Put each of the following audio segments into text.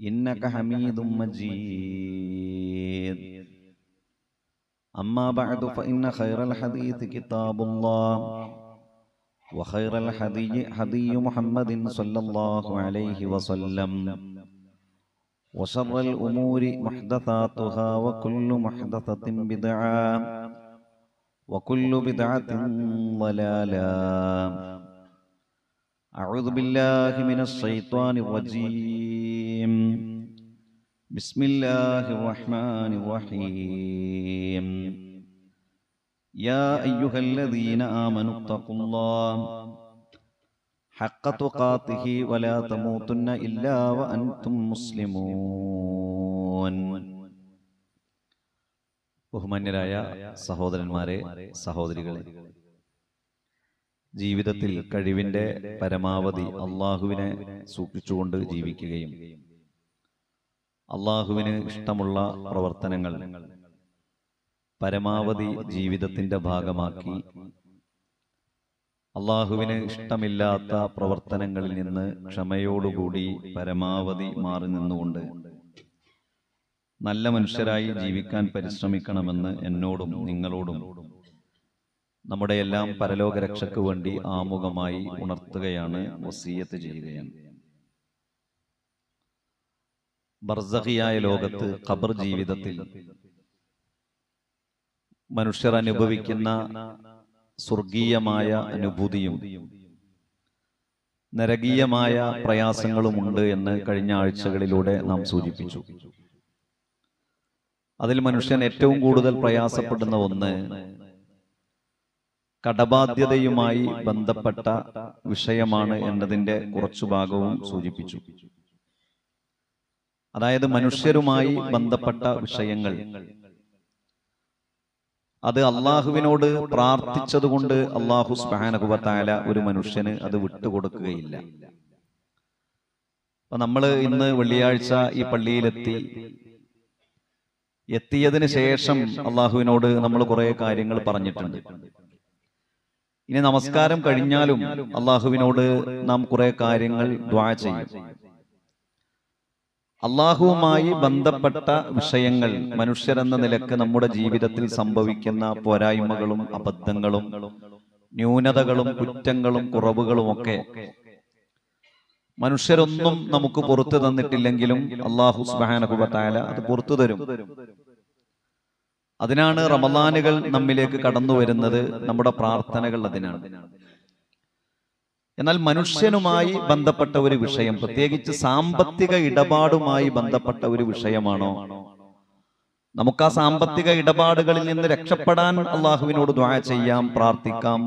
إنك حميد مجيد أما بعد فإن خير الحديث كتاب الله وخير الحدي حدي محمد صلى الله عليه وسلم وشر الأمور محدثاتها وكل محدثة بدعة وكل بدعة ضلالة أعوذ بالله من الشيطان الرجيم بسم الله الرحمن الرحيم يا أيها الذين آمنوا اتقوا الله حق تقاته ولا تموتن إلا وأنتم مسلمون ബഹുമാന്യരായ സഹോദരന്മാരെ സഹോദരികളെ ജീവിതത്തിൽ കഴിവിന്റെ പരമാവധി അള്ളാഹുവിനെ സൂക്ഷിച്ചുകൊണ്ട് ജീവിക്കുകയും അള്ളാഹുവിന് ഇഷ്ടമുള്ള പ്രവർത്തനങ്ങൾ പരമാവധി ജീവിതത്തിന്റെ ഭാഗമാക്കി അള്ളാഹുവിന് ഇഷ്ടമില്ലാത്ത പ്രവർത്തനങ്ങളിൽ നിന്ന് ക്ഷമയോടുകൂടി പരമാവധി മാറി നിന്നുകൊണ്ട് നല്ല മനുഷ്യരായി ജീവിക്കാൻ പരിശ്രമിക്കണമെന്ന് എന്നോടും നിങ്ങളോടും നമ്മുടെ എല്ലാം പരലോക രക്ഷയ്ക്ക് വേണ്ടി ആമുഖമായി ഉണർത്തുകയാണ് വസീയത്ത് ചെയ്യുകയാണ്. ബർസഹിയായ ലോകത്ത് ഖബർ ജീവിതത്തിൽ മനുഷ്യർ അനുഭവിക്കുന്ന സ്വർഗീയമായ അനുഭൂതിയും നരകീയമായ പ്രയാസങ്ങളുമുണ്ട് എന്ന് കഴിഞ്ഞ ആഴ്ചകളിലൂടെ നാം സൂചിപ്പിച്ചു. അതിൽ മനുഷ്യൻ ഏറ്റവും കൂടുതൽ പ്രയാസപ്പെടുന്ന ഒന്ന് കടബാധ്യതയുമായി ബന്ധപ്പെട്ട വിഷയമാണ് എന്നതിന്റെ കുറച്ചു ഭാഗവും സൂചിപ്പിച്ചു. അതായത് മനുഷ്യരുമായി ബന്ധപ്പെട്ട വിഷയങ്ങൾ. അത് അള്ളാഹുവിനോട് പ്രാർത്ഥിച്ചതുകൊണ്ട് അള്ളാഹു സ്പാനകുബത്തായ ഒരു മനുഷ്യന് അത് വിട്ടുകൊടുക്കുകയില്ല അപ്പൊ നമ്മൾ ഇന്ന് വെള്ളിയാഴ്ച ഈ പള്ളിയിലെത്തി. എത്തിയതിന് ശേഷം അള്ളാഹുവിനോട് നമ്മൾ കുറെ കാര്യങ്ങൾ പറഞ്ഞിട്ടുണ്ട്. ഇനി നമസ്കാരം കഴിഞ്ഞാലും അള്ളാഹുവിനോട് നാം കുറെ കാര്യങ്ങൾ ദ്വാ ചെയ്യും. അള്ളാഹുവുമായി ബന്ധപ്പെട്ട വിഷയങ്ങൾ മനുഷ്യരെന്ന നിലയ്ക്ക് നമ്മുടെ ജീവിതത്തിൽ സംഭവിക്കുന്ന പോരായ്മകളും അബദ്ധങ്ങളും ന്യൂനതകളും കുറ്റങ്ങളും കുറവുകളും ഒക്കെ മനുഷ്യരൊന്നും നമുക്ക് പുറത്തു തന്നിട്ടില്ലെങ്കിലും അള്ളാഹു സുബാനഹുബത്തായ അത് പുറത്തു തരും. അതിനാണ് റമദാനുകൾ നമ്മിലേക്ക് കടന്നു വരുന്നത് നമ്മുടെ പ്രാർത്ഥനകൾ അതിനാണ്. എന്നാൽ മനുഷ്യനുമായി ബന്ധപ്പെട്ട ഒരു വിഷയം പ്രത്യേകിച്ച് സാമ്പത്തിക ഇടപാടുമായി ബന്ധപ്പെട്ട ഒരു വിഷയമാണോ? നമുക്ക് ആ സാമ്പത്തിക ഇടപാടുകളിൽ നിന്ന് രക്ഷപ്പെടാൻ അള്ളാഹുവിനോട് ദ്വാ ചെയ്യാം പ്രാർത്ഥിക്കാം.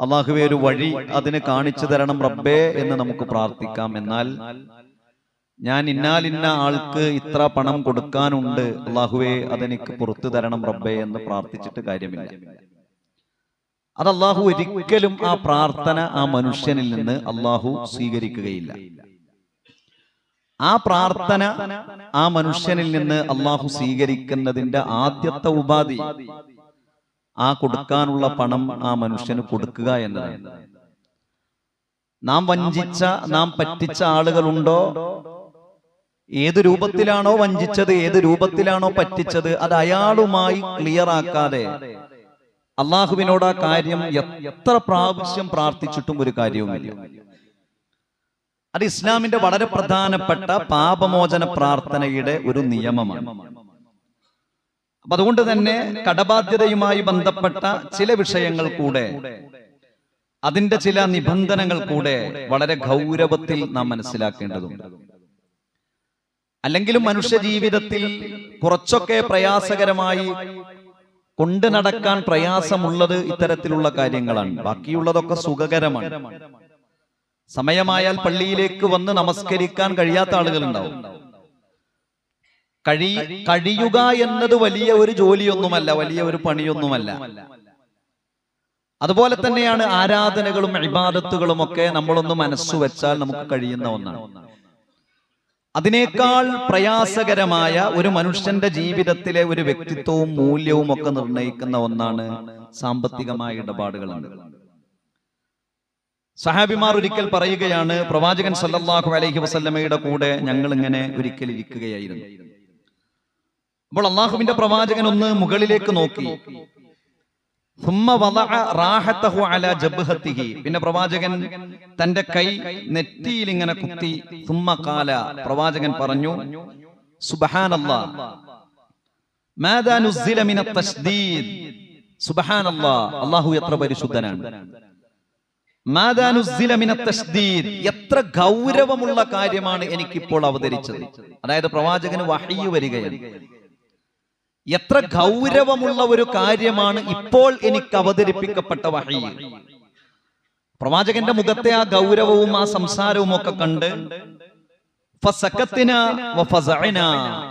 അള്ളാഹുവെ ഒരു വഴി അതിന് കാണിച്ചു തരണം റബ്ബേ എന്ന് നമുക്ക് പ്രാർത്ഥിക്കാം. എന്നാൽ ഞാൻ ഇന്നാലിന്ന ആൾക്ക് ഇത്ര പണം കൊടുക്കാനുണ്ട്. അള്ളാഹുവെ അതെനിക്ക് പുറത്തു തരണം റബ്ബേ എന്ന് പ്രാർത്ഥിച്ചിട്ട് കാര്യമില്ല. അത് അള്ളാഹു ഒരിക്കലും ആ പ്രാർത്ഥന ആ മനുഷ്യനിൽ നിന്ന് അള്ളാഹു സ്വീകരിക്കുകയില്ല. ആ പ്രാർത്ഥന ആ മനുഷ്യനിൽ നിന്ന് അള്ളാഹു സ്വീകരിക്കുന്നതിന്റെ ആദ്യത്തെ ഉപാധി ആ കൊടുക്കാനുള്ള പണം ആ മനുഷ്യന് കൊടുക്കുക എന്നതാണ്. നാം വഞ്ചിച്ച നാം പറ്റിച്ച ആളുകളുണ്ടോ? ഏത് രൂപത്തിലാണോ വഞ്ചിച്ചത് ഏത് രൂപത്തിലാണോ പറ്റിച്ചത് അത് അയാളുമായി ക്ലിയർ ആക്കാതെ അള്ളാഹുവിനോട് ആ കാര്യം എത്ര പ്രാവശ്യം പ്രാർത്ഥിച്ചിട്ടും ഒരു കാര്യവുമില്ല. അത് ഇസ്ലാമിന്റെ വളരെ പ്രധാനപ്പെട്ട പാപമോചന പ്രാർത്ഥനയുടെ ഒരു നിയമമാണ്. അപ്പൊ അതുകൊണ്ട് തന്നെ കടബാധ്യതയുമായി ബന്ധപ്പെട്ട ചില വിഷയങ്ങൾ കൂടെ അതിന്റെ ചില നിബന്ധനകൾ കൂടെ വളരെ ഗൗരവത്തിൽ നാം മനസ്സിലാക്കേണ്ടതുണ്ട്. അല്ലെങ്കിലും മനുഷ്യ ജീവിതത്തിൽ കുറച്ചൊക്കെ പ്രയാസകരമായി കൊണ്ടു നടക്കാൻ പ്രയാസമുള്ളത് ഇത്തരത്തിലുള്ള കാര്യങ്ങളാണ്. ബാക്കിയുള്ളതൊക്കെ സുഖകരമാണ്. സമയമായാൽ പള്ളിയിലേക്ക് വന്ന് നമസ്കരിക്കാൻ കഴിയാത്ത ആളുകളുണ്ടാവും. കഴി കഴിയുക എന്നത് വലിയ ഒരു ജോലിയൊന്നുമല്ല. വലിയ ഒരു പണിയൊന്നുമല്ല. അതുപോലെ തന്നെയാണ് ആരാധനകളും ഇബാദത്തുകളും ഒക്കെ നമ്മളൊന്ന് മനസ്സു വെച്ചാൽ നമുക്ക് കഴിയുന്ന ഒന്നാണ്. അതിനേക്കാൾ പ്രയാസകരമായ ഒരു മനുഷ്യന്റെ ജീവിതത്തിലെ ഒരു വ്യക്തിത്വവും മൂല്യവും ഒക്കെ നിർണയിക്കുന്ന ഒന്നാണ് സാമ്പത്തികമായ ഇടപാടുകൾ സഹാബിമാർ ഒരിക്കൽ പറയുകയാണ് പ്രവാചകൻ സല്ലാഹു അലൈഹി വസല്ലമയുടെ കൂടെ ഞങ്ങൾ ഇങ്ങനെ ഒരിക്കൽ ഇരിക്കുകയായിരുന്നു. അപ്പോൾ അള്ളാഹുവിന്റെ പ്രവാചകൻ ഒന്ന് മുകളിലേക്ക് നോക്കി. പിന്നെ പ്രവാചകൻ തന്റെ കൈ നെറ്റിയിൽ ഇങ്ങനെ കുത്തി. സുമ്മ കാല പ്രവാചകൻ പറഞ്ഞു അള്ളാഹു എത്ര പരിശുദ്ധനാണ്. എത്ര ഗൗരവമുള്ള കാര്യമാണ് എനിക്കിപ്പോൾ അവതരിച്ചത്. അതായത് പ്രവാചകന് വഹയ്യ് വരികയാണ്. എത്ര ഗൗരവമുള്ള ഒരു കാര്യമാണ് ഇപ്പോൾ എനിക്ക് അവതരിപ്പിക്കപ്പെട്ട വഹി പ്രവാചകന്റെ മുഖത്തെ ആ ഗൗരവവും ആ സംസാരവും ഒക്കെ കണ്ട്.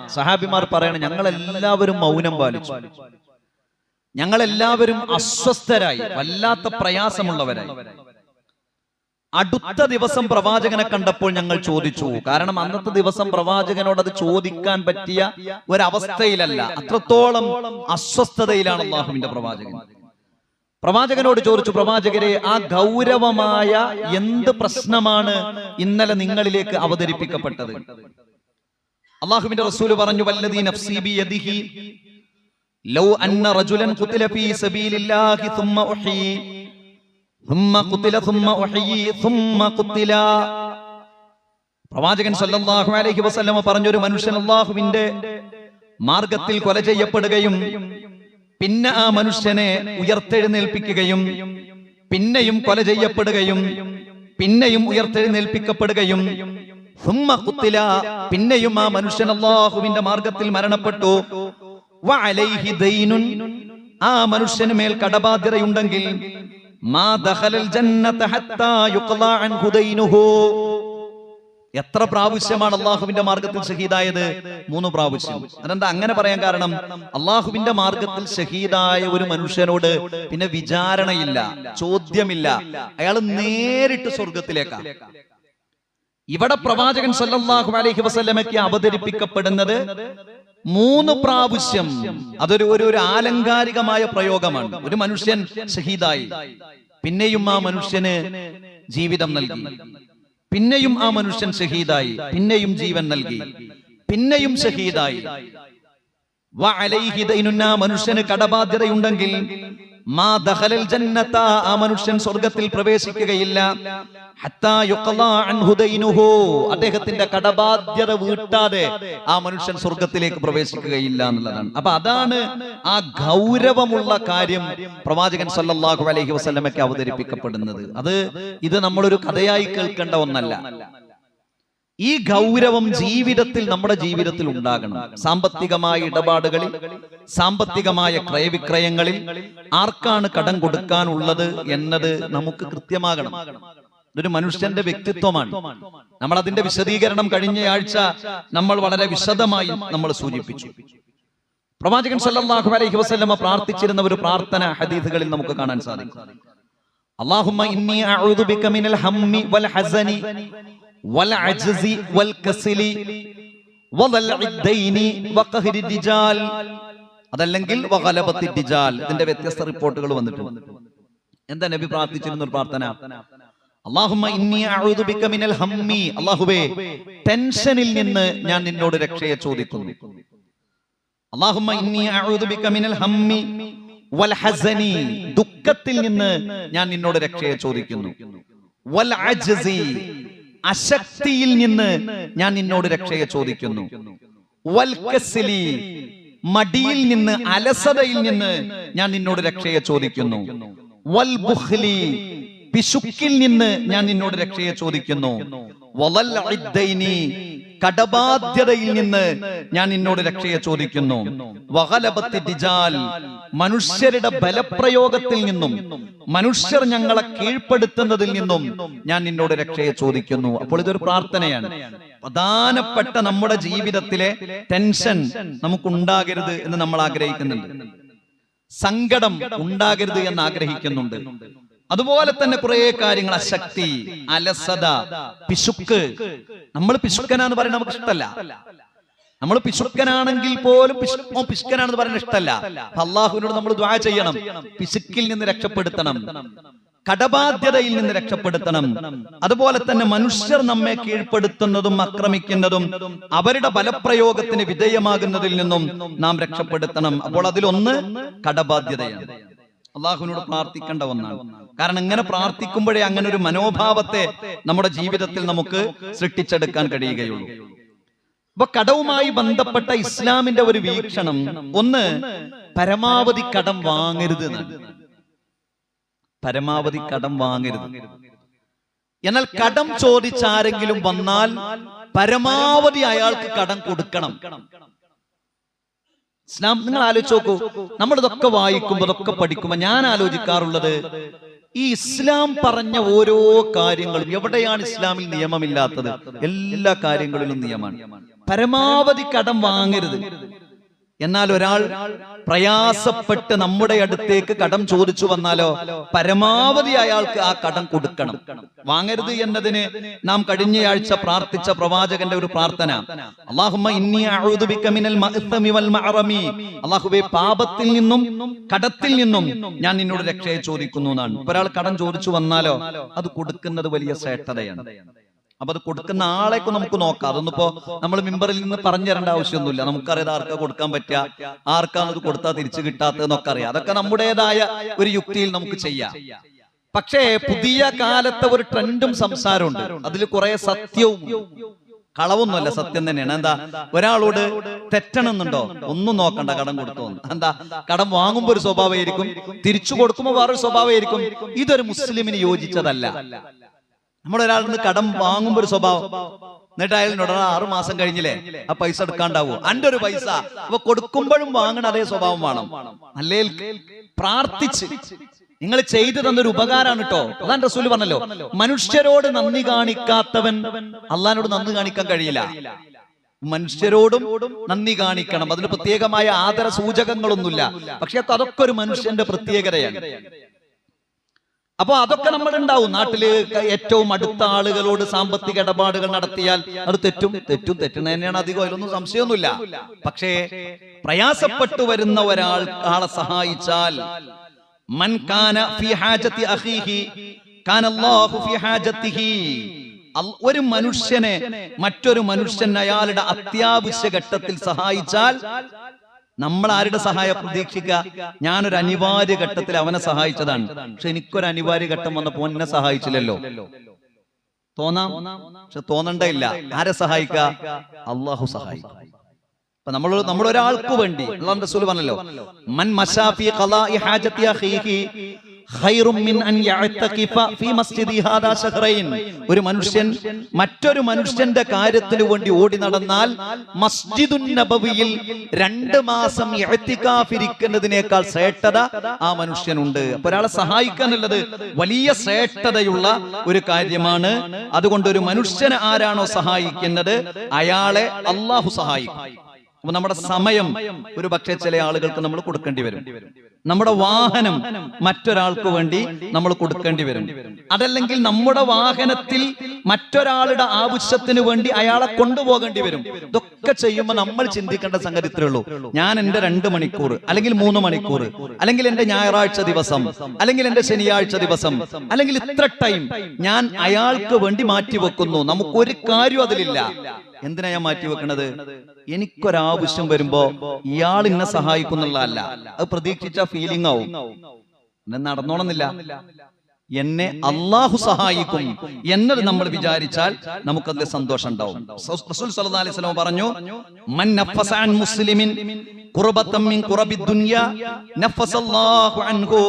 സഹാബിമാർ പറയണം ഞങ്ങളെല്ലാവരും മൗനം പാലിച്ചു. ഞങ്ങളെല്ലാവരും അസ്വസ്ഥരായി. വല്ലാത്ത പ്രയാസമുള്ളവരായി. അടുത്ത ദിവസം പ്രവാചകനെ കണ്ടപ്പോൾ ഞങ്ങൾ ചോദിച്ചു. കാരണം അന്നത്തെ ദിവസം പ്രവാചകനോട് അത് ചോദിക്കാൻ പറ്റിയ ഒരവസ്ഥയിലല്ല. അത്രത്തോളം അസ്വസ്ഥതയിലാണ് അള്ളാഹുവിന്റെ പ്രവാചകൻ. പ്രവാചകനോട് ചോദിച്ചു പ്രവാചകരെ ആ ഗൗരവമായ എന്ത് പ്രശ്നമാണ് ഇന്നലെ നിങ്ങളിലേക്ക് അവതരിപ്പിക്കപ്പെട്ടത്? അള്ളാഹുവിന്റെ റസൂൽ പറഞ്ഞു വല്ലദീ നഫ്സി ബിയദിഹി ലൗ അന്ന റജുലൻ ഖുതില ഫീ സബീലില്ലാഹി ഉഹീ പ്രവാചകൻ സല്ലല്ലാഹു അലൈഹി പറഞ്ഞൊരു മനുഷ്യൻ അള്ളാഹുവിന്റെ മാർഗത്തിൽ കൊല ചെയ്യപ്പെടുകയും പിന്നെ ആ മനുഷ്യനെ ഉയർത്തെഴുന്നേൽപ്പിക്കുകയും പിന്നെയും കൊല ചെയ്യപ്പെടുകയും പിന്നെയും ഉയർത്തെഴുന്നേൽപ്പിക്കപ്പെടുകയും കുത്തില പിന്നെയും ആ മനുഷ്യൻ അള്ളാഹുവിന്റെ മാർഗത്തിൽ മരണപ്പെട്ടു. ആ മനുഷ്യന് മേൽ കടബാധ്യതയുണ്ടെങ്കിൽ എത്ര പ്രാവശ്യമാണ് അള്ളാഹുവിന്റെ മാർഗത്തിൽ ഷഹീദായത്? മൂന്ന് പ്രാവശ്യം. അതെന്താ അങ്ങനെ പറയാൻ കാരണം? അള്ളാഹുവിന്റെ മാർഗത്തിൽ ഷഹീദായ ഒരു മനുഷ്യനോട് പിന്നെ വിചാരണയില്ല ചോദ്യമില്ല. അയാൾ നേരിട്ട് സ്വർഗത്തിലേക്കാണ് ഇവിടെ പ്രവാചകൻ സല്ലാഹു അലൈഹി വസ്ലമയ്ക്ക് അവതരിപ്പിക്കപ്പെടുന്നത് മൂന്ന് പ്രാവശ്യം. അതൊരു ഒരു ഒരു ആലങ്കാരികമായ പ്രയോഗമാണ്. ഒരു മനുഷ്യൻ ഷഹീദായി. പിന്നെയും ആ മനുഷ്യന് ജീവിതം നൽകി. പിന്നെയും ആ മനുഷ്യൻ ഷഹീദായി. പിന്നെയും ജീവൻ നൽകി. പിന്നെയും ഷഹീദായി. മനുഷ്യന് കടബാധ്യതയുണ്ടെങ്കിൽ മാ ദഖലൽ ജന്നത ആ മനുഷ്യൻ സ്വർഗത്തിൽ പ്രവേശിക്കുകയില്ല. അദ്ദേഹത്തിന്റെ കടബാധ്യത വീട്ടാതെ ആ മനുഷ്യൻ സ്വർഗത്തിലേക്ക് പ്രവേശിക്കുകയില്ല എന്നുള്ളതാണ്. അപ്പൊ അതാണ് ആ ഗൗരവമുള്ള കാര്യം പ്രവാചകൻ സല്ലല്ലാഹു അലൈഹി വസല്ലമയ്ക്ക് അവതരിപ്പിക്കപ്പെടുന്നത്. അത് ഇത് നമ്മളൊരു കഥയായി കേൾക്കേണ്ട ഒന്നല്ല. ഈ ഗൗരവം ജീവിതത്തിൽ നമ്മുടെ ജീവിതത്തിൽ ഉണ്ടാകണം. സാമ്പത്തികമായ ഇടപാടുകളിൽ സാമ്പത്തികമായ ക്രയവിക്രയങ്ങളിൽ ആർക്കാണ് കടം കൊടുക്കാനുള്ളത് എന്നത് നമുക്ക് കൃത്യമാകണം. ഇതൊരു മനുഷ്യന്റെ വ്യക്തിത്വമാണ്. നമ്മൾ അതിന്റെ വിശദീകരണം കഴിഞ്ഞയാഴ്ച നമ്മൾ വളരെ വിശദമായി നമ്മൾ സൂചിപ്പിച്ചു. പ്രവാചകൻ സല്ലല്ലാഹു അലൈഹി വസല്ലമ പ്രാർത്ഥിച്ചിരുന്ന ഒരു പ്രാർത്ഥന ഹദീസുകളിൽ നമുക്ക് കാണാൻ സാധിക്കും. അല്ലാഹുമ്മ ഇന്നി അഊദു ബിക മിനൽ ഹമ്മി വൽ ഹസനി വൽ അജ്സി വൽ കസലി وقهر ദിജാൽ അതല്ലെങ്കിൽ ഇതിന്റെ വ്യത്യസ്ത റിപ്പോർട്ടുകൾ വന്നിട്ടുണ്ട്. എന്താ നബി പ്രാർത്ഥിച്ചിരുന്ന ഒരു പ്രാർത്ഥന? അല്ലാഹുവേ ടെൻഷനിൽ നിന്ന് ഞാൻ നിന്നോട് രക്ഷയെ ചോദിക്കുന്നു. ദുഃഖത്തിൽ നിന്ന് ഞാൻ നിന്നോട് രക്ഷയെ ചോദിക്കുന്നു. അശക്തിയിൽ നിന്ന് ഞാൻ നിന്നോട് രക്ഷയെ ചോദിക്കുന്നു. വൽ കസ്ലി മടിയിൽ നിന്ന് അലസതയിൽ നിന്ന് ഞാൻ നിന്നോട് രക്ഷയെ ചോദിക്കുന്നു. വൽ ബുഹ്ലി പിശുക്കിൽ നിന്ന് ഞാൻ നിന്നോട് രക്ഷയെ ചോദിക്കുന്നു. കടബാധ്യതയിൽ നിന്ന് ഞാൻ നിന്നോട് രക്ഷയെ ചോദിക്കുന്നു. മനുഷ്യരുടെ ബലപ്രയോഗത്തിൽ നിന്നും മനുഷ്യർ ഞങ്ങളെ കീഴ്പ്പെടുത്തുന്നതിൽ നിന്നും ഞാൻ നിന്നോട് രക്ഷയെ ചോദിക്കുന്നു. അപ്പോൾ ഇതൊരു പ്രാർത്ഥനയാണ്. പ്രധാനപ്പെട്ട നമ്മുടെ ജീവിതത്തിലെ ടെൻഷൻ നമുക്കുണ്ടാകരുത് എന്ന് നമ്മൾ ആഗ്രഹിക്കുന്നുണ്ട്. സങ്കടം ഉണ്ടാകരുത് എന്ന് ആഗ്രഹിക്കുന്നുണ്ട്. അതുപോലെ തന്നെ കുറെ കാര്യങ്ങൾ അശക്തി അലസത പിശുക്ക്. നമ്മൾ പിശുക്കനാന്ന് പറയുന്നത് നമുക്ക് ഇഷ്ടമല്ല. നമ്മൾ പിശുക്കനാണെങ്കിൽ പോലും പിശുക്കനാണെന്ന് പറയുന്നത് ഇഷ്ടമല്ല. അള്ളാഹുവിനോട് നമ്മൾ ദ്വാ ചെയ്യണം. പിശുക്കിൽ നിന്ന് രക്ഷപ്പെടുത്തണം. കടബാധ്യതയിൽ നിന്ന് രക്ഷപ്പെടുത്തണം. അതുപോലെ തന്നെ മനുഷ്യർ നമ്മെ കീഴ്പ്പെടുത്തുന്നതും ആക്രമിക്കുന്നതും അവരുടെ ബലപ്രയോഗത്തിന് വിധേയമാകുന്നതിൽ നിന്നും നാം രക്ഷപ്പെടുത്തണം. അപ്പോൾ അതിലൊന്ന് കടബാധ്യതയാണ്. അള്ളാഹുവിനോട് പ്രാർത്ഥിക്കേണ്ട ഒന്നാണ്. കാരണം ഇങ്ങനെ പ്രാർത്ഥിക്കുമ്പോഴേ അങ്ങനെ ഒരു മനോഭാവത്തെ നമ്മുടെ ജീവിതത്തിൽ നമുക്ക് സൃഷ്ടിച്ചെടുക്കാൻ കഴിയുകയുള്ളൂ. അപ്പൊ കടവുമായി ബന്ധപ്പെട്ട ഇസ്ലാമിന്റെ ഒരു വീക്ഷണം ഒന്ന് പരമാവധി കടം വാങ്ങരുത് പരമാവധി കടം വാങ്ങരുത്. എന്നാൽ കടം ചോദിച്ചാരെങ്കിലും വന്നാൽ പരമാവധി അയാൾക്ക് കടം കൊടുക്കണം. ഇസ്ലാം നിങ്ങൾ ആലോചിച്ച് നോക്കൂ. നമ്മളിതൊക്കെ വായിക്കുമ്പോൾ ഇതൊക്കെ പഠിക്കുമ്പോൾ ഞാൻ ആലോചിക്കാറുള്ളത് ഈ ഇസ്ലാം പറഞ്ഞ ഓരോ കാര്യങ്ങളും എവിടെയാണ് ഇസ്ലാമിൽ നിയമമില്ലാത്തത്? എല്ലാ കാര്യങ്ങളിലും നിയമമാണ് പരമാവധി കടം വാങ്ങരുത്. എന്നാൽ ഒരാൾ പ്രയാസപ്പെട്ട് നമ്മുടെ അടുത്തേക്ക് കടം ചോദിച്ചു വന്നാലോ പരമാവധി അയാൾക്ക് ആ കടം കൊടുക്കണം. വാങ്ങരുത് എന്നതിന് നാം കഴിഞ്ഞയാഴ്ച പ്രാർത്ഥിച്ച പ്രവാചകന്റെ ഒരു പ്രാർത്ഥന. അള്ളാഹുബെ പാപത്തിൽ നിന്നും കടത്തിൽ നിന്നും ഞാൻ നിന്നോട് രക്ഷയെ ചോദിക്കുന്നു എന്നാണ്. ഒരാൾ കടം ചോദിച്ചു വന്നാലോ അത് കൊടുക്കുന്നത് വലിയ ശ്രേഷ്ഠതയാണ്. അപ്പൊ അത് കൊടുക്കുന്ന ആളേക്ക് നമുക്ക് നോക്കാം. അതൊന്നിപ്പോ നമ്മൾ മെമ്പറിൽ നിന്ന് പറഞ്ഞു തരേണ്ട ആവശ്യമൊന്നുമില്ല. നമുക്കറിയാം ആർക്കാ കൊടുക്കാൻ പറ്റുക? ആർക്കാണ് അത് കൊടുത്താൽ തിരിച്ചു കിട്ടാത്തതെന്നൊക്കെ അറിയാം അതൊക്കെ നമ്മുടേതായ ഒരു യുക്തിയിൽ നമുക്ക് ചെയ്യാം. പക്ഷേ പുതിയ കാലത്തെ ഒരു ട്രെൻഡും സംസാരമുണ്ട്. അതിൽ കുറെ സത്യവും കളവൊന്നുമല്ല സത്യം തന്നെയാണ്. എന്താ? ഒരാളോട് തെറ്റണമെന്നുണ്ടോ ഒന്നും നോക്കണ്ട കടം കൊടുത്തു എന്താ? കടം വാങ്ങുമ്പോ ഒരു സ്വഭാവമായിരിക്കും തിരിച്ചു കൊടുക്കുമ്പോ വേറൊരു സ്വഭാവമായിരിക്കും. ഇതൊരു മുസ്ലിമിന് യോജിച്ചതല്ല. നമ്മൾ ഒരാളിൽ നിന്ന് കടം വാങ്ങുമ്പോ ഒരു സ്വഭാവം. എന്നിട്ട് അയാൾ ഉടനെ ആറു മാസം കഴിഞ്ഞില്ലേ? ആ പൈസ എടുക്കാണ്ടാവോ? അന്റെ ഒരു പൈസ അപ്പൊ കൊടുക്കുമ്പോഴും വാങ്ങണ അതേ സ്വഭാവം വേണം. അല്ലേ പ്രാർത്ഥിച്ച് നിങ്ങൾ ചെയ്തു തന്നൊരു ഉപകാരമാണ് കേട്ടോ. അതാണ് റസൂൽ പറഞ്ഞല്ലോ മനുഷ്യരോട് നന്ദി കാണിക്കാത്തവൻ അള്ളഹാനോട് നന്ദി കാണിക്കാൻ കഴിയില്ല. മനുഷ്യരോടും നന്ദി കാണിക്കണം. അതിന് പ്രത്യേകമായ ആദര സൂചകങ്ങളൊന്നുമില്ല പക്ഷെ അതൊക്കെ ഒരു മനുഷ്യന്റെ പ്രത്യേകതയാണ്. അപ്പൊ അതൊക്കെ നമ്മൾ ഉണ്ടാവും നാട്ടിൽ ഏറ്റവും അടുത്ത ആളുകളോട് സാമ്പത്തിക ഇടപാടുകൾ നടത്തിയാൽ അത് തെറ്റും തെറ്റും തെറ്റുന്ന തന്നെയാണ് അധികം അതിലൊന്നും സംശയമൊന്നുമില്ല. പക്ഷേ പ്രയാസപ്പെട്ടു വരുന്ന ഒരാൾ ആളെ സഹായിച്ചാൽ മൻ കാന ഫി ഹാജത്തി അഖീഹി കാന അല്ലാഹു ഒരു മനുഷ്യനെ മറ്റൊരു മനുഷ്യൻ അയാളുടെ അത്യാവശ്യ ഘട്ടത്തിൽ സഹായിച്ചാൽ നമ്മൾ ആരുടെ സഹായം പ്രതീക്ഷിക്കുക. ഞാനൊരു അനിവാര്യ ഘട്ടത്തിൽ അവനെ സഹായിച്ചതാണ്. പക്ഷെ എനിക്കൊരു അനിവാര്യ ഘട്ടം വന്നപ്പോ എന്നെ സഹായിച്ചില്ലല്ലോ. തോന്നാം? പക്ഷെ തോന്നണ്ടേ ഇല്ല. ആരെ സഹായിക്ക. അള്ളാഹു സഹായിക്കും. അപ്പൊ നമ്മൾ നമ്മൾ ഒരാൾക്ക് വേണ്ടി അള്ളാഹു റസൂൽ പറഞ്ഞല്ലോ മൻ മശാഫി ഖലാഇ ഹാജത്തി അഖീഹി ഖൈറും മിൻ അൻ യഅ്തഖിഫ ഫീ മസ്ജിദി ഹാദാ ശഹ്റൈൻ. ഒരു മനുഷ്യൻ മറ്റൊരു മനുഷ്യന്റെ കാര്യത്തിന് വേണ്ടി ഓടി നടന്നാൽ മസ്ജിദുൻ നബവിയിൽ രണ്ട് മാസം എഴുത്തിക്കാഫിരിക്കുന്നതിനേക്കാൾ ശ്രേഷ്ഠത ആ മനുഷ്യനുണ്ട്. അപ്പൊ ഒരാളെ സഹായിക്കാനുള്ളത് വലിയ ശ്രേഷ്ഠതയുള്ള ഒരു കാര്യമാണ്. അതുകൊണ്ട് ഒരു മനുഷ്യനെ ആരാണോ സഹായിക്കുന്നത്? അയാളെ അള്ളാഹു സഹായിക്കും. അപ്പൊ നമ്മുടെ സമയം ഒരു പക്ഷേ ചില ആളുകൾക്ക് നമ്മൾ കൊടുക്കേണ്ടി വരും. നമ്മുടെ വാഹനം മറ്റൊരാൾക്ക് വേണ്ടി നമ്മൾ കൊടുക്കേണ്ടി വരും. അതല്ലെങ്കിൽ നമ്മുടെ വാഹനത്തിൽ മറ്റൊരാളുടെ ആവശ്യത്തിന് വേണ്ടി അയാളെ കൊണ്ടുപോകേണ്ടി വരും. ഇതൊക്കെ ചെയ്യുമ്പോൾ നമ്മൾ ചിന്തിക്കേണ്ട സംഗതി ഇത്രേ ഉള്ളൂ ഞാൻ എന്റെ രണ്ട് മണിക്കൂർ അല്ലെങ്കിൽ മൂന്ന് മണിക്കൂർ അല്ലെങ്കിൽ എന്റെ ഞായറാഴ്ച ദിവസം അല്ലെങ്കിൽ എന്റെ ശനിയാഴ്ച ദിവസം അല്ലെങ്കിൽ ഇത്ര ടൈം ഞാൻ അയാൾക്ക് വേണ്ടി മാറ്റി വെക്കുന്നു നമുക്കൊരു കാര്യം അതിലില്ല. എന്തിനാ ഞാൻ മാറ്റി വെക്കണത് എനിക്കൊരാവശ്യം വരുമ്പോ ഇയാൾ എന്നെ സഹായിക്കുന്നുള്ളതല്ല അത് പ്രതീക്ഷിച്ച ഫീലിംഗ് ആവും. നടന്നോണമെന്നില്ല എന്നെ അള്ളാഹു സഹായിക്കും എന്നത് നമ്മൾ വിചാരിച്ചാൽ നമുക്കതിൽ സന്തോഷം ഉണ്ടാവും റസൂൽ സല്ലല്ലാഹു അലൈഹി വസല്ലം പറഞ്ഞു മൻ നഫസ അൻ മുസ്ലിമിൻ ഖുർബതൻ മിൻ ഖുറബി ദുനിയ നഫസല്ലാഹു അൻഹു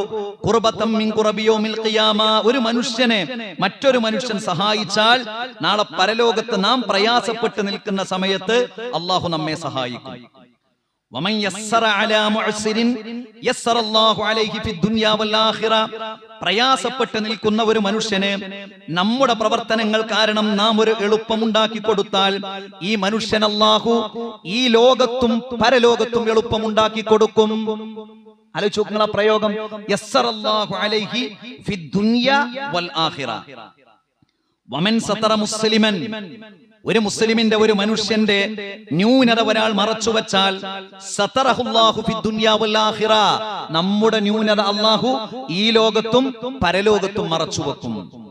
ഖുർബതൻ മിൻ ഖുറബി യൗമിൽ ഖിയാമ. ഒരു മനുഷ്യനെ മറ്റൊരു മനുഷ്യൻ സഹായിച്ചാൽ നാളെ പരലോകത്ത് നാം പ്രയാസപ്പെട്ട് നിൽക്കുന്ന സമയത്ത് അള്ളാഹു നമ്മെ സഹായിക്കും. അലൈഹി പ്രയാസപ്പെട്ട് നിൽക്കുന്ന ഒരു മനുഷ്യന് നമ്മുടെ പ്രവർത്തനങ്ങൾ കാരണം നാം ഒരു എളുപ്പമുണ്ടാക്കി കൊടുത്താൽ ഈ മനുഷ്യൻ അല്ലാഹു ഈ ലോകത്തും പരലോകത്തും എളുപ്പമുണ്ടാക്കി കൊടുക്കും. ആലോചിച്ച് പ്രയോഗം. യസ്സറല്ലാഹു അലൈഹി ഫി ദുനിയാ വൽ വമൻ സതറ മുസ്ലിമൻ ഒരു മുസ്ലിമിന്റെ ഒരു മനുഷ്യന്റെ ന്യൂനത ഒരാൾ മറച്ചു വച്ചാൽ നമ്മുടെ ന്യൂനത അള്ളാഹു ഈ ലോകത്തും പരലോകത്തും മറച്ചു വെക്കും.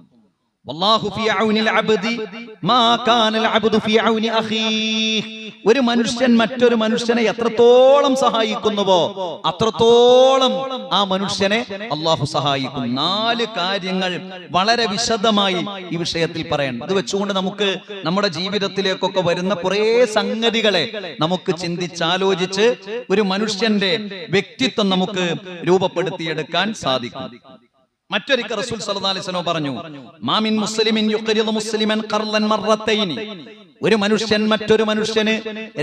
ഒരു മനുഷ്യൻ മറ്റൊരു മനുഷ്യനെ എത്രത്തോളം സഹായിക്കുന്നുവോ അത്രത്തോളം ആ മനുഷ്യനെ അള്ളാഹു സഹായിക്കും. നാല് കാര്യങ്ങൾ വളരെ വിശദമായി ഈ വിഷയത്തിൽ പറയണം. അത് വെച്ചുകൊണ്ട് നമുക്ക് നമ്മുടെ ജീവിതത്തിലേക്കൊക്കെ വരുന്ന കുറെ സംഗതികളെ നമുക്ക് ചിന്തിച്ചാലോചിച്ച് ഒരു മനുഷ്യന്റെ വ്യക്തിത്വം നമുക്ക് രൂപപ്പെടുത്തിയെടുക്കാൻ സാധിക്കും. മറ്റൊരിക്കൽ റസൂൽ സല്ലല്ലാഹു അലൈഹി വസല്ലം പറഞ്ഞു മാമിൻ മുസ്ലിമിൻ യുഖരിദു മുസ്ലിമൻ ഖർലൻ മർറതൈനി ഒരു മനുഷ്യൻ മറ്റൊരു മനുഷ്യന്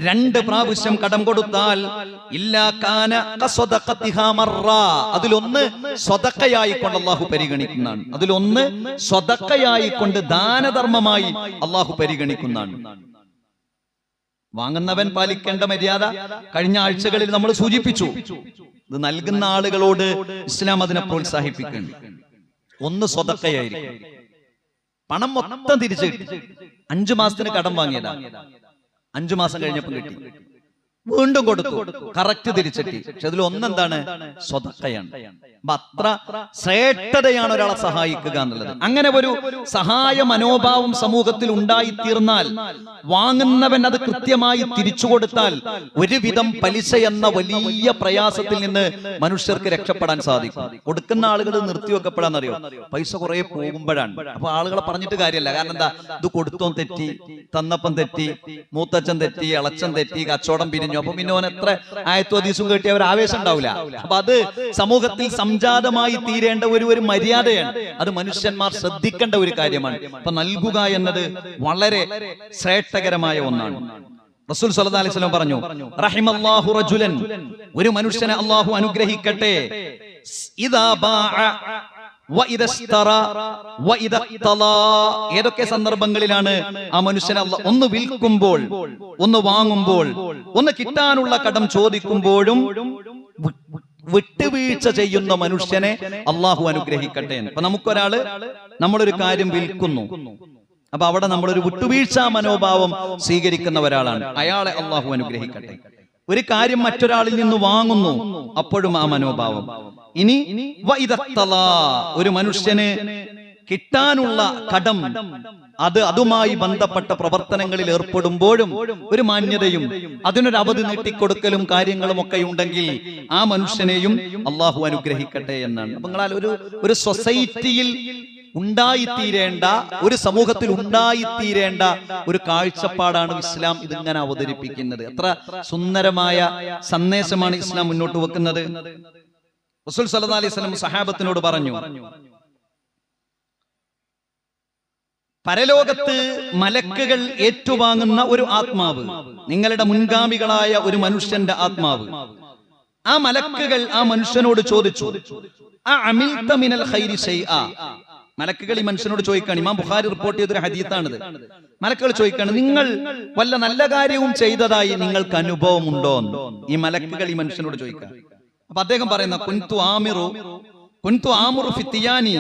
രണ്ട് പ്രാവശ്യം കടം കൊടുത്താൽ ഇല്ലാ കാന ഖസദഖതിഹാ മർറ. അതിലൊന്ന് സ്വതക്കയായി കൊണ്ട് അള്ളാഹു പരിഗണിക്കുന്നതാണ്. അതിലൊന്ന് സ്വതക്കയായി കൊണ്ട് ദാനധർമ്മമായി അള്ളാഹു പരിഗണിക്കുന്നതാണ്. വാങ്ങുന്നവൻ പാലിക്കേണ്ട മര്യാദ കഴിഞ്ഞ ആഴ്ചകളിൽ നമ്മൾ സൂചിപ്പിച്ചു. ഇത് നൽകുന്ന ആളുകളോട് ഇസ്ലാം അതിനെ പ്രോത്സാഹിപ്പിക്കുന്നു ഒന്ന് സ്വതക്കയായിരിക്കും. പണം മൊത്തം തിരിച്ചു കിട്ടി അഞ്ചു മാസത്തിന് കടം വാങ്ങിയതാ. അഞ്ചു മാസം കഴിഞ്ഞപ്പോൾ കിട്ടി. വീണ്ടും കൊടുത്തു. കറക്റ്റ് തിരിച്ചെത്തി. പക്ഷെ അതിൽ ഒന്നെന്താണ്? സ്വതക്കയാണ്. അപ്പൊ അത്ര ശ്രേഷ്ഠതയാണ് ഒരാളെ സഹായിക്കുക എന്നുള്ളത്. അങ്ങനെ ഒരു സഹായ മനോഭാവം സമൂഹത്തിൽ ഉണ്ടായിത്തീർന്നാൽ വാങ്ങുന്നവൻ അത് കൃത്യമായി തിരിച്ചു കൊടുത്താൽ ഒരുവിധം പലിശ എന്ന വലിയ പ്രയാസത്തിൽ നിന്ന് മനുഷ്യർക്ക് രക്ഷപ്പെടാൻ സാധിക്കും. കൊടുക്കുന്ന ആളുകൾ നിർത്തിവെക്കപ്പെടാന്നറിയോ പൈസ കുറെ പോകുമ്പോഴാണ്. അപ്പൊ ആളുകളെ പറഞ്ഞിട്ട് കാര്യമല്ല. കാരണം എന്താ? ഇത് കൊടുത്തോൻ തെറ്റി തന്നപ്പം തെറ്റി മൂത്തച്ഛൻ തെറ്റി ഇളച്ചൻ തെറ്റി കച്ചവടം പിരിഞ്ഞു അപ്പൊ പിന്നെ ഓൻ എത്ര ആയത്വ ദീസും കേട്ടി അവർ ആവേശം ഉണ്ടാവില്ല. അപ്പൊ അത് സമൂഹത്തിൽ സംജാതമായി തീരേണ്ട ഒരു ഒരു മര്യാദയാണ്. അത് മനുഷ്യന്മാർ ശ്രദ്ധിക്കേണ്ട ഒരു കാര്യമാണ്. അപ്പൊ നൽകുക എന്നത് വളരെ ശ്രേഷ്ഠകരമായ ഒന്നാണ്. റസൂൽ സല്ലല്ലാഹു അലൈഹി വസല്ലം പറഞ്ഞു റഹിമല്ലാഹു റജുലൻ ഒരു മനുഷ്യനെ അല്ലാഹു അനുഗ്രഹിക്കട്ടെ. ഇദാ ബാഅ ഏതൊക്കെ സന്ദർഭങ്ങളിലാണ് ആ മനുഷ്യൻ അല്ല ഒന്ന് വിൽക്കുമ്പോൾ ഒന്ന് വാങ്ങുമ്പോൾ ഒന്ന് കിട്ടാനുള്ള കടം ചോദിക്കുമ്പോഴും വിട്ടുവീഴ്ച ചെയ്യുന്ന മനുഷ്യനെ അള്ളാഹു അനുഗ്രഹിക്കട്ടെ. അപ്പൊ നമുക്കൊരാൾ നമ്മളൊരു കാര്യം വിൽക്കുന്നു. അപ്പൊ അവിടെ നമ്മളൊരു വിട്ടുവീഴ്ച മനോഭാവം സ്വീകരിക്കുന്ന ഒരാളാണ്. അയാളെ അള്ളാഹു അനുഗ്രഹിക്കട്ടെ. ഒരു കാര്യം മറ്റൊരാളിൽ നിന്ന് വാങ്ങുന്നു അപ്പോഴും ആ മനോഭാവം. ഇനി ഒരു മനുഷ്യന് കിട്ടാനുള്ള കടം അത് അതുമായി ബന്ധപ്പെട്ട പ്രവർത്തനങ്ങളിൽ ഏർപ്പെടുമ്പോഴും ഒരു മാന്യതയും അതിനൊരു അവധി നീട്ടിക്കൊടുക്കലും കാര്യങ്ങളും ഒക്കെ ഉണ്ടെങ്കിൽ ആ മനുഷ്യനെയും അള്ളാഹു അനുഗ്രഹിക്കട്ടെ എന്നാണ്. അപ്പൊ നിങ്ങളാൽ ഒരു ഒരു സൊസൈറ്റിയിൽ ഉണ്ടായിത്തീരേണ്ട ഒരു സമൂഹത്തിൽ ഉണ്ടായിത്തീരേണ്ട ഒരു കാഴ്ചപ്പാടാണ് ഇസ്ലാം ഇതിങ്ങനെ അവതരിപ്പിക്കുന്നത്. എത്ര സുന്ദരമായ സന്ദേശമാണ് ഇസ്ലാം മുന്നോട്ട് വെക്കുന്നത്. റസൂൽ അലൈഹി സഹാബത്തിനോട് പറഞ്ഞു പരലോകത്ത് മലക്കുകൾ ഏറ്റുവാങ്ങുന്ന ഒരു ആത്മാവ് നിങ്ങളുടെ മുൻഗാമികളായ ഒരു മനുഷ്യന്റെ ആത്മാവ്. ആ മലക്കുകൾ ആ മനുഷ്യനോട് ചോദിച്ചു ആ മലക്കുകൾ ഈ മനുഷ്യനോട് ചോദിക്കാണ് ഇമാം ബുഖാരി റിപ്പോർട്ട് ചെയ്തൊരു ഹദീത്താണിത്. മലക്കുകൾ ചോദിക്കാണ് നിങ്ങൾ വല്ല നല്ല കാര്യവും ചെയ്തതായി നിങ്ങൾക്ക് അനുഭവം ഉണ്ടോ ഈ മലക്കുകൾ ഈ മനുഷ്യനോട് ചോദിക്കാം അപ്പൊ അദ്ദേഹം പറയുന്ന കുൻതു ആമിറു കുൻതു ആമുറു ഫിത്തിയാനി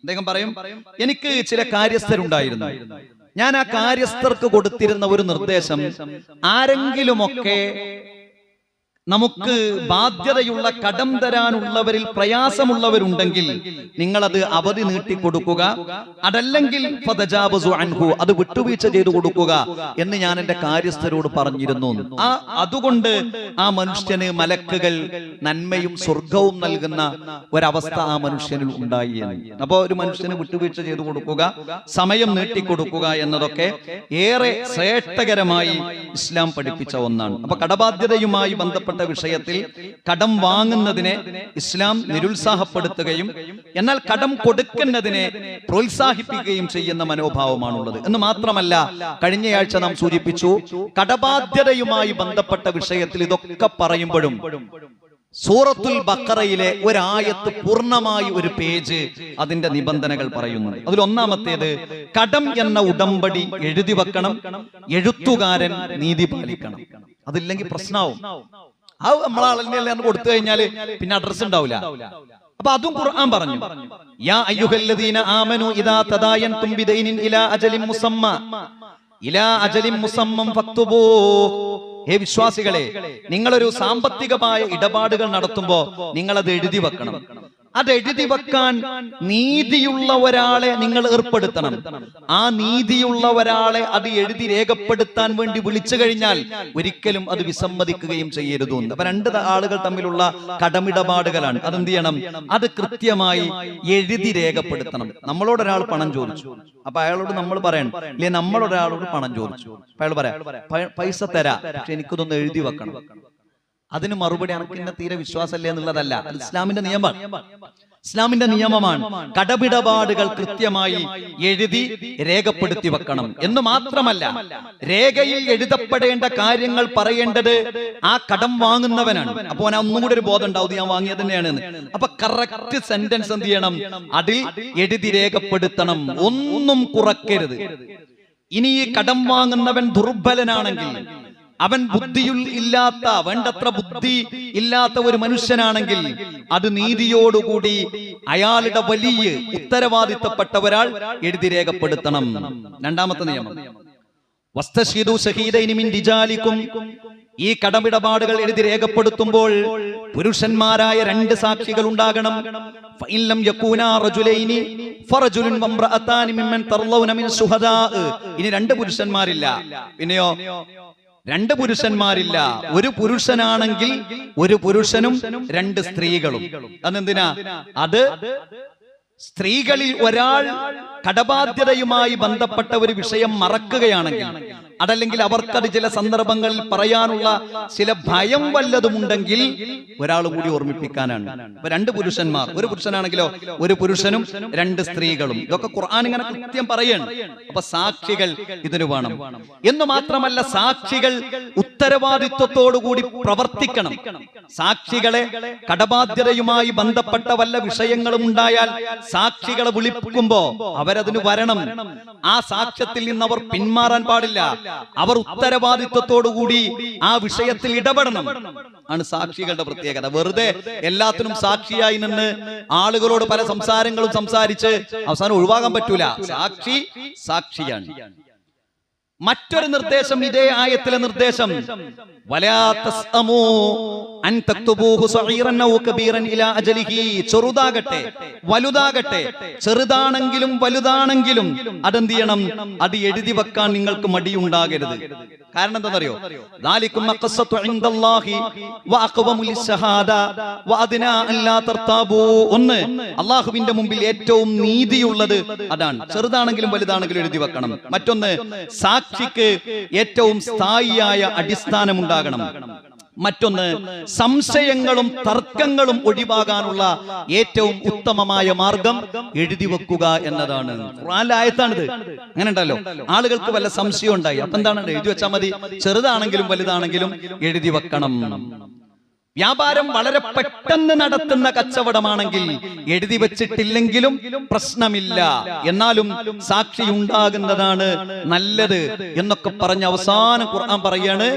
അദ്ദേഹം പറയും എനിക്ക് ചില കാര്യസ്ഥരുണ്ടായിരുന്നു. ഞാൻ ആ കാര്യസ്ഥർക്ക് കൊടുത്തിരുന്ന ഒരു നിർദ്ദേശം ആരെങ്കിലുമൊക്കെ നമുക്ക് ബാധ്യതയുള്ള കടം തരാനുള്ളവരിൽ പ്രയാസമുള്ളവരുണ്ടെങ്കിൽ നിങ്ങളത് അവധി നീട്ടിക്കൊടുക്കുക അതല്ലെങ്കിൽ അത് വിട്ടുവീഴ്ച ചെയ്തു കൊടുക്കുക എന്ന് ഞാൻ എന്റെ കാര്യസ്ഥരോട് പറഞ്ഞിരുന്നു. ആ അതുകൊണ്ട് ആ മനുഷ്യന് മലക്കുകൾ നന്മയും സ്വർഗവും നൽകുന്ന ഒരവസ്ഥ ആ മനുഷ്യനിൽ ഉണ്ടായി എന്ന്. അപ്പോ ഒരു മനുഷ്യന് വിട്ടുവീഴ്ച ചെയ്തു കൊടുക്കുക സമയം നീട്ടിക്കൊടുക്കുക എന്നതൊക്കെ ഏറെ ശ്രേഷ്ഠകരമായി ഇസ്ലാം പഠിപ്പിച്ച ഒന്നാണ്. അപ്പൊ കടബാധ്യതയുമായി ബന്ധപ്പെട്ട വിഷയത്തിൽ കടം വാങ്ങുന്നതിനെ ഇസ്ലാം നിരുത്സാഹപ്പെടുത്തുകയും എന്നാൽ കടം കൊടുക്കുന്നതിനെ പ്രോത്സാഹിപ്പിക്കുകയും ചെയ്യുന്ന മനോഭാവമാണുള്ളത്. എന്ന് മാത്രമല്ല കഴിഞ്ഞയാഴ്ച നാം സൂചിപ്പിച്ചു കടബാധ്യതയുമായി ബന്ധപ്പെട്ട വിഷയത്തിൽ ഇതൊക്കെ പറയുമ്പോഴും സൂറത്തുൽ ബക്കറയിലെ ഒരായത്ത് പൂർണമായി ഒരു പേജ് അതിന്റെ നിബന്ധനകൾ പറയുന്നു അതിൽ ഒന്നാമത്തേത് കടം എന്ന ഉടമ്പടി എഴുതി വെക്കണം എഴുത്തുകാരൻ നീതി പാലിക്കണം. അതില്ലെങ്കിൽ പ്രശ്നമാവും ആ നമ്മളെ കൊടുത്തു കഴിഞ്ഞാൽ പിന്നെ അഡ്രസ് ഉണ്ടാവില്ല. അപ്പൊ അതും ഖുർആൻ പറഞ്ഞു. യാ അയ്യുഹല്ലദീന ആമനു ഇദാ തദായൻതും ബിദൈനിൻ ഇലാ അജലിൻ മുസമ്മ. ഇലാ അജലിൻ മുസമ്മം ഫക്തുബൂ. ഹേ വിശ്വാസികളെ നിങ്ങളൊരു സാമ്പത്തികമായ ഇടപാടുകൾ നടത്തുമ്പോ നിങ്ങളത് എഴുതി വെക്കണം. അത് എഴുതി വെക്കാൻ നീതിയുള്ള ഒരാളെ നിങ്ങൾ ഏർപ്പെടുത്തണം. ആ നീതിയുള്ള ഒരാളെ അത് എഴുതി രേഖപ്പെടുത്താൻ വേണ്ടി വിളിച്ചു കഴിഞ്ഞാൽ ഒരിക്കലും അത് വിസമ്മതിക്കുകയും ചെയ്യരുത്. അപ്പൊ രണ്ട് ആളുകൾ തമ്മിലുള്ള കടമിടപാടുകളാണ്. അതെന്ത് ചെയ്യണം? അത് കൃത്യമായി എഴുതി രേഖപ്പെടുത്തണം. നമ്മളോട് ഒരാൾ പണം ചോദിച്ചു. അപ്പൊ അയാളോട് നമ്മൾ പറയണം ഇല്ലേ നമ്മളൊരാളോട് പണം ചോദിച്ചു. അയാൾ പറയാം പൈസ തരാ പക്ഷെ എനിക്കതൊന്ന് എഴുതി വെക്കണം. അതിന് മറുപടി എനിക്ക് എന്നെ തീരെ വിശ്വാസമല്ലേ എന്നുള്ളതല്ല. ഇസ്ലാമിന്റെ നിയമം. ഇസ്ലാമിന്റെ നിയമമാണ് കടപിടപാടുകൾ കൃത്യമായി എഴുതി രേഖപ്പെടുത്തി വെക്കണം. എന്ന് മാത്രമല്ല രേഖയിൽ എഴുതപ്പെടേണ്ട കാര്യങ്ങൾ പറയേണ്ടത് ആ കടം വാങ്ങുന്നവനാണ്. അപ്പോൾ അവൻ ഒന്നും കൂടി ഒരു ബോധം ഉണ്ടാവും. ഞാൻ വാങ്ങിയത് തന്നെയാണ്. അപ്പൊ കറക്റ്റ് സെന്റൻസ് എന്ത് ചെയ്യണം? അതിൽ എഴുതി രേഖപ്പെടുത്തണം. ഒന്നും കുറക്കരുത്. ഇനി ഈ കടം വാങ്ങുന്നവൻ ദുർബലനാണെങ്കിൽ അവൻ ബുദ്ധിയിൽ ഇല്ലാത്ത വേണ്ടത്ര ബുദ്ധി ഇല്ലാത്ത ഒരു മനുഷ്യനാണെങ്കിൽ അത് നീതിയോടുകൂടി അയാളുടെ വലിയ ഉത്തരവാദിത്തപ്പെട്ട ഒരാൾ എഴുതി രേഖപ്പെടുത്തണം. രണ്ടാമത്തെ നിയമം. വസ്തശീതു ഷഹീദൈനി മിൻ റിജാലിക്കും ഈ കടമിടപാടുകൾ എഴുതി രേഖപ്പെടുത്തുമ്പോൾ പുരുഷന്മാരായ രണ്ട് സാക്ഷികൾ ഉണ്ടാകണം. ഇനി രണ്ട് പുരുഷന്മാരില്ല. പിന്നെയോ? രണ്ട് പുരുഷന്മാരില്ല. ഒരു പുരുഷനാണെങ്കിൽ ഒരു പുരുഷനും രണ്ട് സ്ത്രീകളും. അതെന്തിനാ? അത് സ്ത്രീകളിൽ ഒരാൾ കടബാധ്യതയുമായി ബന്ധപ്പെട്ട ഒരു വിഷയം മറക്കുകയാണെങ്കിൽ അതല്ലെങ്കിൽ അവർക്കത് ചില സന്ദർഭങ്ങളിൽ പറയാനുള്ള ചില ഭയം വല്ലതുമുണ്ടെങ്കിൽ ഒരാൾ കൂടി ഓർമ്മിപ്പിക്കാനാണ്. ഇപ്പൊ രണ്ട് പുരുഷന്മാർ ഒരു പുരുഷനാണെങ്കിലോ ഒരു പുരുഷനും രണ്ട് സ്ത്രീകളും. ഇതൊക്കെ ഖുർആൻ ഇങ്ങനെ കൃത്യം പറയാണ്. അപ്പൊ സാക്ഷികൾ ഇതിന് വേണം. എന്ന് മാത്രമല്ല സാക്ഷികൾ ഉത്തരവാദിത്വത്തോടുകൂടി പ്രവർത്തിക്കണം. സാക്ഷികളെ കടബാധ്യതയുമായി ബന്ധപ്പെട്ട വല്ല വിഷയങ്ങളും ഉണ്ടായാൽ സാക്ഷികളെ വിളിപ്പിക്കുമ്പോ അവരതിന് വരണം. ആ സാക്ഷ്യത്തിൽ നിന്ന് അവർ പിന്മാറാൻ പാടില്ല. അവർ ഉത്തരവാദിത്വത്തോടുകൂടി ആ വിഷയത്തിൽ ഇടപെടണം ആണ് സാക്ഷികളുടെ പ്രത്യേകത. വെറുതെ എല്ലാത്തിനും സാക്ഷിയായി നിന്ന് ആളുകളോട് പല സംസാരങ്ങളും സംസാരിച്ച് അവസാനം ഒഴിവാകാൻ പറ്റൂല. സാക്ഷി സാക്ഷിയാണ്. മറ്റൊരു നിർദ്ദേശം ഇതേ ആയത്തിലെ നിർദ്ദേശം. ചെറുതാകട്ടെ വലുതാകട്ടെ ചെറുതാണെങ്കിലും വലുതാണെങ്കിലും അതെന്ത് ചെയ്യണം? അത് എഴുതി വെക്കാൻ നിങ്ങൾക്ക് മടിയുണ്ടാകരുത്. കാരണം എന്താണെന്നറിയോ? ദാലിക്കും അഖസ്സത്തു ഇൻദല്ലാഹി വഅഖവമു ലിശ്ശഹാദ വഅദ്നാ അല്ലാ തർതാബു ഒന്ന്. അള്ളാഹുവിന്റെ മുമ്പിൽ ഏറ്റവും നീതിയുള്ളത് അതാണ്. ചെറുതാണെങ്കിലും വലുതാണെങ്കിലും എഴുതി വെക്കണം. മറ്റൊന്ന് സാക്ഷിക്ക് ഏറ്റവും സ്ഥായിയായ അടിസ്ഥാനം ഉണ്ടാകണം മറ്റൊന്ന് സംശയങ്ങളും തർക്കങ്ങളും ഒഴിവാകാനുള്ള ഏറ്റവും ഉത്തമമായ മാർഗം എഴുതി വെക്കുക എന്നതാണ്. ആയത്താണിത്. അങ്ങനെ ഉണ്ടല്ലോ ആളുകൾക്ക് വല്ല സംശയം ഉണ്ടായി അപ്പൊ എന്താണ്? എഴുതി വെച്ചാൽ മതി. ചെറുതാണെങ്കിലും വലുതാണെങ്കിലും എഴുതി വെക്കണം. വ്യാപാരം വളരെ പെട്ടെന്ന് നടത്തുന്ന കച്ചവടമാണെങ്കിൽ എഴുതി വെച്ചിട്ടില്ലെങ്കിലും പ്രശ്നമില്ല. എന്നാലും സാക്ഷി ഉണ്ടാകുന്നതാണ് നല്ലത് എന്നൊക്കെ പറഞ്ഞ് അവസാനം ഖുർആൻ പറയാണ്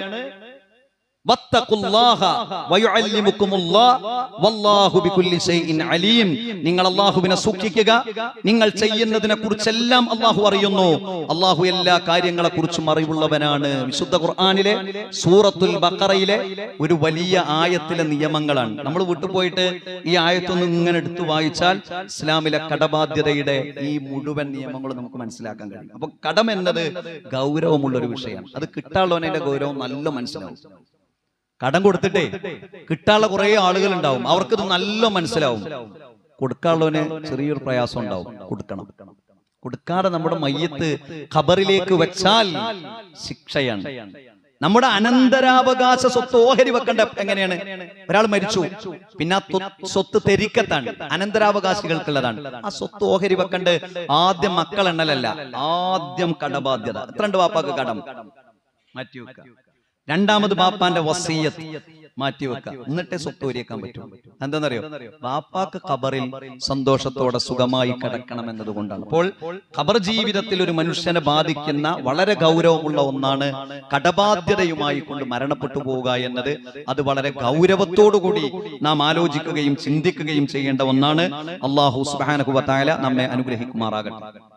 നിങ്ങൾ അള്ളാഹുവിനെ സൂക്ഷിക്കുക. നിങ്ങൾ ചെയ്യുന്നതിനെ കുറിച്ചെല്ലാം അള്ളാഹു അറിയുന്നു. അള്ളാഹു എല്ലാ കാര്യങ്ങളെ കുറിച്ചും അറിവുള്ളവനാണ്. വിശുദ്ധ ഖുർആാനിലെ സൂറത്തുൽ ബക്കറയിലെ ഒരു വലിയ ആയത്തിലെ നിയമങ്ങളാണ്. നമ്മൾ വിട്ടുപോയിട്ട് ഈ ആയത്തൊന്നും ഇങ്ങനെ എടുത്തു വായിച്ചാൽ ഇസ്ലാമിലെ കടബാധ്യതയുടെ ഈ മുഴുവൻ നിയമങ്ങളും നമുക്ക് മനസ്സിലാക്കാൻ കഴിയും. അപ്പൊ കടം എന്നത് ഗൗരവമുള്ള ഒരു വിഷയമാണ്. അത് കിട്ടാനുള്ളവനെ ഗൗരവം നല്ല മനസ്സിലാവും. കടം കൊടുത്തിട്ടേ കിട്ടാനുള്ള കുറെ ആളുകൾ ഉണ്ടാവും അവർക്കിത് നല്ല മനസ്സിലാവും. കൊടുക്കാനുള്ളവന് ചെറിയൊരു പ്രയാസം ഉണ്ടാവും. കൊടുക്കണം. കൊടുക്കാതെ നമ്മുടെ മയ്യത്ത് ഖബറിലേക്ക് വെച്ചാൽ ശിക്ഷയാണ്. നമ്മുടെ അനന്തരാവകാശ സ്വത്ത് ഓഹരി വെക്കേണ്ട എങ്ങനെയാണ്? ഒരാൾ മരിച്ചു. പിന്നെ ആ സ്വത്ത് തെരിക്കത്താണ്. അനന്തരാവകാശികൾക്കുള്ളതാണ്. ആ സ്വത്ത് ഓഹരി വെക്കേണ്ട ആദ്യം മക്കൾ എണ്ണലല്ല ആദ്യം കടബാധ്യത. എത്ര ഉണ്ട് വാപ്പാക്ക് കടം? മാറ്റി വെക്കുക രണ്ടാമത് ബാപ്പാന്റെ വസീയത്ത് മാറ്റി വെക്കുക എന്നിട്ടേ സ്വത്ത് ഊരിയേക്കാൻ പറ്റും എന്താണെന്നറിയോ ബാപ്പാക്ക് ഖബറിൽ സന്തോഷത്തോടെ സുഖമായി കിടക്കണം. എന്നതുകൊണ്ടാണ് അപ്പോൾ ഖബർ ജീവിതത്തിൽ ഒരു മനുഷ്യനെ ബാധിക്കുന്ന വളരെ ഗൗരവമുള്ള ഒന്നാണ് കടബാധ്യതയുമായി കൊണ്ട് മരണപ്പെട്ടു പോവുക എന്നത്. അത് വളരെ ഗൗരവത്തോടുകൂടി നാം ആലോചിക്കുകയും ചിന്തിക്കുകയും ചെയ്യേണ്ട ഒന്നാണ്. അള്ളാഹു സുബാനഹുബത്തായ നമ്മെ അനുഗ്രഹിക്കുമാറാകട്ടെ.